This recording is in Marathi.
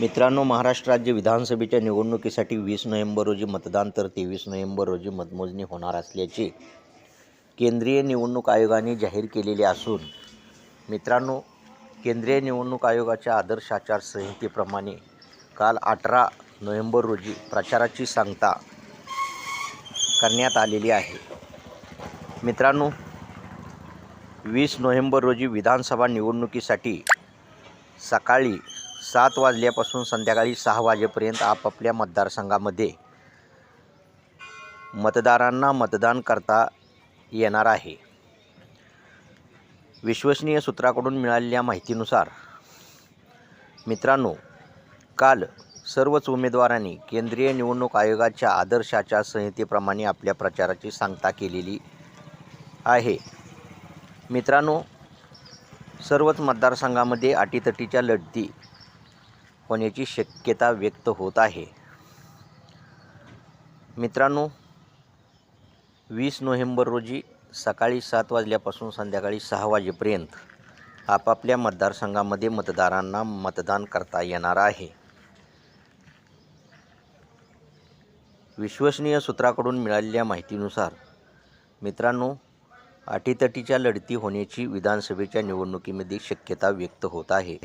मित्रांनो महाराष्ट्र राज्य विधानसभेच्या निवडणुकीसाठी वीस नोव्हेंबर रोजी मतदान तर तेवीस नोव्हेंबर रोजी मतमोजणी होणार असल्याचे केंद्रीय निवडणूक आयोगाने जाहीर केलेले असून मित्रांनो केंद्रीय निवडणूक आयोगाच्या आदर्श आचारसंहितेप्रमाणे काल अठरा नोव्हेंबर रोजी प्रचाराची सांगता करण्यात आलेली आहे. मित्रांनो वीस नोव्हेंबर रोजी विधानसभा निवडणुकीसाठी सकाळी सात वाजल्यापासून संध्याकाळी सहा वाजेपर्यंत आपापल्या मतदारसंघामध्ये मतदारांना मतदान करता येणार आहे. विश्वसनीय सूत्राकडून मिळालेल्या माहितीनुसार मित्रांनो काल सर्वच उमेदवारांनी केंद्रीय निवडणूक आयोगाच्या आदर्श आचारसंहितेप्रमाणे आपल्या प्रचाराची सांगता केलेली आहे. मित्रांनो सर्वच मतदारसंघामध्ये अटीतटीच्या लढती होण्याची शक्यता व्यक्त होत आहे. मित्रांनो वीस नोव्हेंबर रोजी सकाळी सात वाजल्यापासून संध्याकाळी सहा वाजेपर्यंत आपापल्या मतदारसंघामध्ये मतदारांना मतदान करता येणार आहे. विश्वसनीय सूत्राकडून मिळालेल्या माहितीनुसार मित्रांनो अटीतटीच्या लढती होण्याची विधानसभेच्या निवडणुकीमध्ये शक्यता व्यक्त होत आहे.